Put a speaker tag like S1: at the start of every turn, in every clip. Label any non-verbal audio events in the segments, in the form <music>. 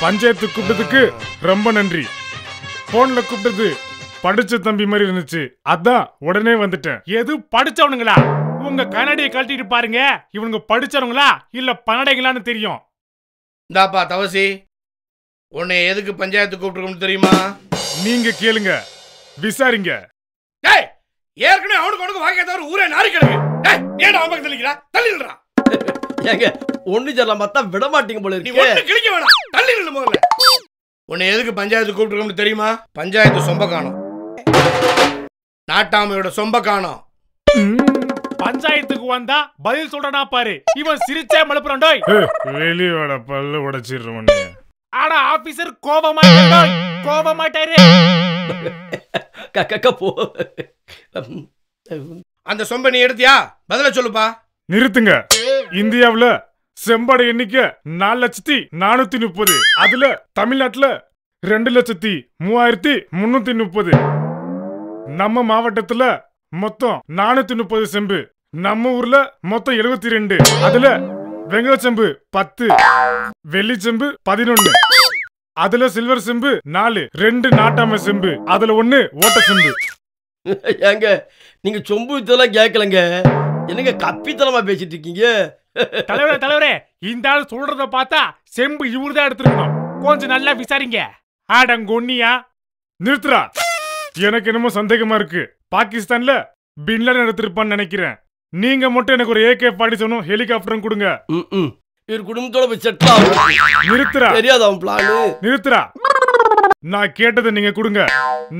S1: பஞ்சாயத்து கூப்பிட்டதுக்கு ரொம்ப நன்றி. போன்ல கூப்பிட்டது படிச்ச தம்பி மாதிரி இருந்துச்சு. அதான் உடனே வந்துட்டேன். எது படிச்சவனுங்களா? உங்க கண்ணாடியை கழட்டிட்டு பாருங்க. இவனுங்க படிச்சவனுங்களா இல்ல பன்னடைங்களான்னு தெரியும்.
S2: இந்தாப்பா தவசி. உன்னை எதுக்கு பஞ்சாயத்து கூப்பிட்டுருக்கோம்னு தெரியுமா?
S1: நீங்க கேளுங்க. விசாரிங்க.
S2: டேய் ஏற்கனவே அவனுக்கு உனக்கு வாங்க தவிர ஊரே நாரி கிடக்கு. டேய் ஏன்டா அவன் பக்கத்துல நிக்கிறா? தள்ளிடுறா
S3: ஏங்க ஒண்ணு சொல்லலாம் பார்த்தா விட மாட்டீங்க போல
S2: நீ
S3: இருக்கு.
S2: ஒண்ணு கிழிக்க வேணாம். தள்ளிடு முதல்ல. உன்னை எதுக்கு பஞ்சாயத்து கூப்பிட்டுருக்கோம்னு தெரியுமா? பஞ்சாயத்து சொம்ப காணும். நாட்டாமையோட சொம்ப காணும்.
S1: பஞ்சாயத்துக்கு வந்தா பதில் சொல்றனா பாரு. இவன் சிரிச்சே மழுப்புறான்டோய் வெளியோட பல்லு உடைச்சிடுறவன் ஆனா ஆபீசர் கோபமாட்டாரு கோபமாட்டாரு
S3: போ.
S2: அந்த சொம்ப நீ எடுத்தியா? பதில சொல்லுப்பா.
S1: நிறுத்துங்க. இந்தியாவுல செம்படை எண்ணிக்கை நாலு லட்சத்தி நானூத்தி முப்பது. அதுல தமிழ்நாட்டுல ரெண்டு லட்சத்தி மூவாயிரத்தி முன்னூத்தி முப்பது. நம்ம மாவட்டத்துல மொத்தம் நானூத்தி முப்பது செம்பு. நம்ம ஊர்ல மொத்தம் எழுபத்தி ரெண்டு. அதுல வெங்கல செம்பு பத்து. வெள்ளி செம்பு பதினொன்னு. அதுல சில்வர் செம்பு நாலு. ரெண்டு நாட்டாம செம்பு. அதுல ஒண்ணு ஓட்ட செம்பு.
S3: ஏங்க நீங்க சொம்பு இதெல்லாம் கேட்கலங்க என்னங்க கப்பித்தனமா பேசிட்டு இருக்கீங்க?
S1: தலைவரே தலைவரே இந்த ஆள் சொல்றத பார்த்தா செம்பு இவருதான் எடுத்துருக்கணும். கொஞ்சம் நல்லா விசாரிங்க. ஆடங்கொன்னியா நிறுத்துறா எனக்கு என்னமோ சந்தேகமா இருக்கு. பாகிஸ்தான்ல பின்லாடன் எடுத்திருப்பான்னு நினைக்கிறேன். நீங்க மட்டும் எனக்கு ஒரு ஏகே ஃபார்ட்டி செவனும் ஹெலிகாப்டரும் கொடுங்க.
S3: இவர் குடும்பத்தோட போய் செட்டில் ஆகும்.
S1: நிறுத்துறா.
S3: தெரியாது அவன் பிளானு
S1: நிறுத்துறா. நான் கேட்டதை நீங்க கொடுங்க.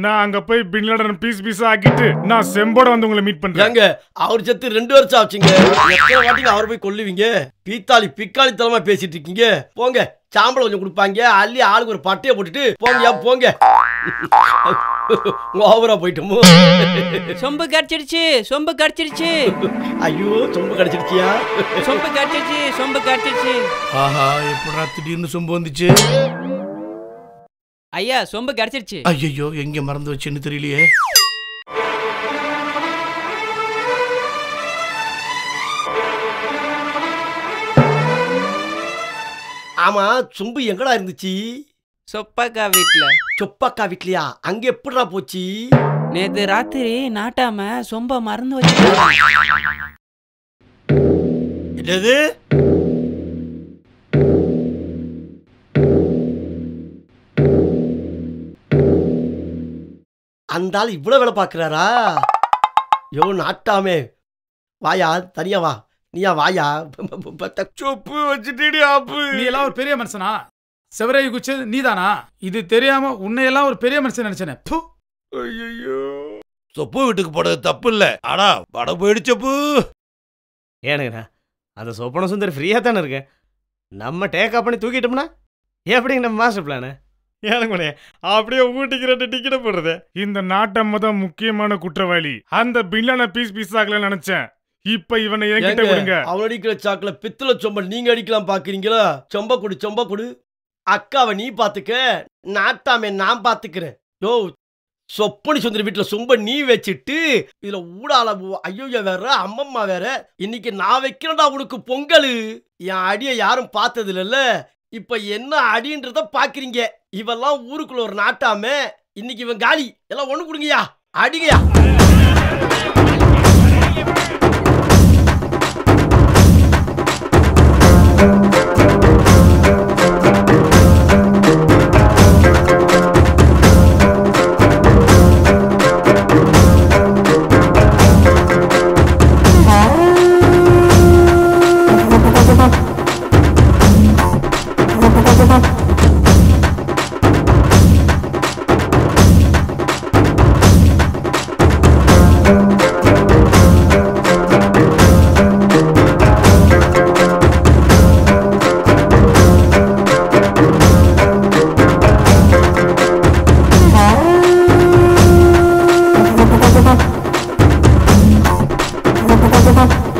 S1: நான் அங்க போய் பின்லாடன் பீஸ் பீஸா ஆக்கிட்டு நான் செம்போட வந்து உங்களை மீட் பண்றேன்.
S3: அவர் செத்து ரெண்டு வருஷம் ஆச்சுங்க. எத்தனை வாட்டிங்க அவரை போய் கொல்லுவீங்க? பீத்தாளி பிக்காளி தனமா பேசிட்டு இருக்கீங்க. போங்க சாம்பளம் கொஞ்சம் கொடுப்பாங்க. அள்ளி ஆளுக்கு ஒரு பட்டையை போட்டுட்டு போங்கயா போங்க. <laughs> ஓவரா போயிட்டோமோ?
S4: சொம்பு கடிச்சிடுச்சு சொம்பு கடிச்சிடுச்சு
S3: ஐயோ சொம்பு கிடைச்சிருச்சியா
S4: சொம்பு கடிச்சிடுச்சு சொம்பு கடிச்சிடுச்சு
S2: ஆஹா எப்படா திடீர்னு சொம்பு வந்துச்சு?
S4: ஐயா சொம்பு கடிச்சிடுச்சு
S2: ஐயோ எங்க மறந்து வச்சேன்னு தெரியலையே.
S3: ஆமா சொம்பு எங்கடா இருந்துச்சு?
S4: சொப்பக்கா வீட்ல.
S3: சொப்பாக்கா வீட்லயா? அங்க எப்படிடா போச்சு?
S4: நேத்து ராத்திரி நாட்டாம சொம்ப மறந்து வச்சு
S3: என்னது? அந்த ஆள் இவ்வளவு வேலை பார்க்கறாரா? யோ நாட்டாமே. வாயா தனியா வா. நீயா வாயா.
S2: சொப்பு வச்சுட்டு ஆப்பு.
S5: நீ எல்லாம் ஒரு பெரிய மனுஷனா? செவரையை குச்சது நீதானா? இது தெரியாம உன்னையெல்லாம் ஒரு பெரிய மனுஷன் நினைச்சேனே.
S2: ஐயோ சொப்பு வீட்டுக்கு போனது தப்பு இல்ல ஆனா பட போயிடுச்சப்பு
S6: ஏனுங்கண்ணா அந்த சொப்பன சுந்தர் ஃப்ரீயாக தானே இருக்கேன் நம்ம டேக் பண்ணி தூக்கிட்டோம்னா எப்படிங்க நம்ம மாஸ்டர் பிளானு ஏனுங்கண்ணே அப்படியே ஊட்டிக்கு ரெண்டு டிக்கெட்டை போடுறது.
S1: இந்த நாட்டம்ம தான் முக்கியமான குற்றவாளி. அந்த பின்லான பீஸ் பீஸ் ஆகல நினைச்சேன். இப்ப இவனை என்கிட்ட விடுங்க.
S3: அவன் அடிக்கிற சாக்குல பித்தளை சொம்ப நீங்க அடிக்கலாம் பாக்குறீங்களா? சொம்ப கொடு சொம்ப கொடு. அக்காவை நீ பார்த்துக்க நாட்டாமே நான் பார்த்துக்கிறேன் யோ சொப்பனி சுந்தரி வீட்டில் சும்ப நீ வச்சுட்டு இதில் ஊடால ஐயோயா வேற அம்மம்மா வேற இன்னைக்கு நான் வைக்கிறேன்டா உனக்கு பொங்கல். என் அடியை யாரும் பார்த்தது இல்லைல்ல இப்போ என்ன அடின்றத பார்க்குறீங்க இவெல்லாம் ஊருக்குள்ள ஒரு நாட்டாம இன்னைக்கு இவன் காலி. எல்லாம் ஒன்று கொடுங்கயா அடிங்கயா thank you now.